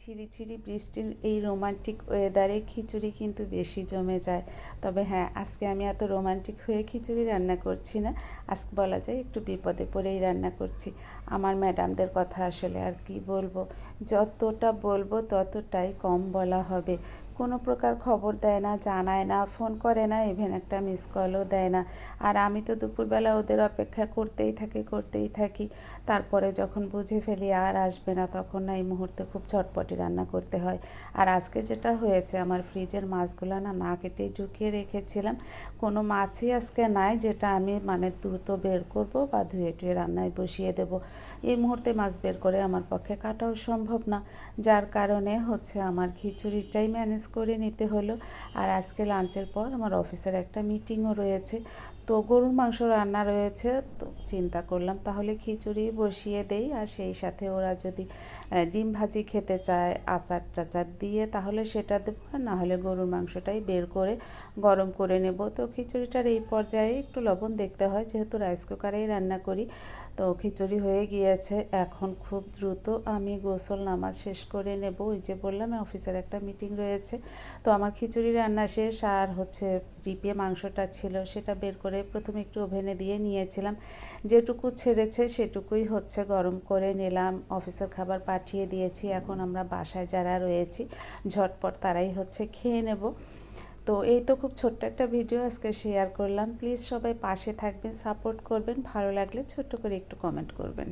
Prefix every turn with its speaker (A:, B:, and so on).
A: ঝিরিঝিরি বৃষ্টির এই রোমান্টিক ওয়েদারে খিচুড়ি কিন্তু বেশি জমে যায়। তবে হ্যাঁ আজকে আমি এত রোমান্টিক হয়ে খিচুড়ি রান্না করছি না। আজকে বলা যায় একটু বিপদে পড়েই রান্না করছি। আমার ম্যাডামদের কথা আসলে আর কি বলব? যতটা বলব ততটাই কম বলা হবে। কোনো প্রকার খবর দেয় না, জানায় না, ফোন করে না ইভেন একটা মিস কলও দেয় না। আর আমি তো দুপুরবেলা ওদের অপেক্ষা করতেই থাকি করতেই থাকি। তারপরে যখন বুঝে ফেলি আর আসবে না, তখন না এই মুহূর্তে খুব চটপটি রান্না করতে হয়। আর আজকে যেটা হয়েছে, আমার ফ্রিজের মাছগুলো না না কেটেই ঢুকিয়ে রেখেছিলাম। কোনো মাছই আজকে নাই, যেটা আমি মানে দ্রুত বের করব বা ধুয়ে টুয়ে রান্নায় বসিয়ে দেব। এই মুহূর্তে মাছ বের করে আমার পক্ষে কাটাও সম্ভব না। যার কারণে হচ্ছে আমার খিচুড়িটাই ম্যানেজ করে নিতে হলো। আর আজকে লাঞ্চের পর আমার অফিসের একটা মিটিংও রয়েছে। তো গরুর মাংস রান্না রয়েছে, তো চিন্তা করলাম তাহলে খিচুড়ি বসিয়ে দেই। আর সেই সাথে ওরা যদি ডিম ভাজি খেতে চায়, আচার টাচার দিয়ে তাহলে সেটা দেবো। আর নাহলে গরুর মাংসটাই বের করে গরম করে নেব। তো খিচুড়িটার এই পর্যায়ে একটু লবণ দেখতে হয়, যেহেতু রাইস কুকারেই রান্না করি। তো খিচুড়ি হয়ে গিয়েছে। এখন খুব দ্রুত আমি গোসল নামাজ শেষ করে নেব। ওই যে বললাম, অফিসের একটা মিটিং রয়েছে। তো আমার খিচুড়ি রান্না শেষ আর হচ্ছে ডিপে মাংসটা ছিল সেটা বের করে প্রথমে একটু ওভেনে দিয়ে নিয়েছিলাম। যেটুকু ছেড়েছে সেটুকুই হচ্ছে গরম করে নিলাম। অফিসের খাবার পাঠিয়ে দিয়েছি। এখন আমরা বাসায় যারা রয়েছি ঝটপট তারাই হচ্ছে খেয়ে নেব। তো এই তো খুব ছোট্ট একটা ভিডিও আজকে শেয়ার করলাম। প্লিজ সবাই পাশে থাকবেন, সাপোর্ট করবেন। ভালো লাগলে ছোট্ট করে একটু কমেন্ট করবেন।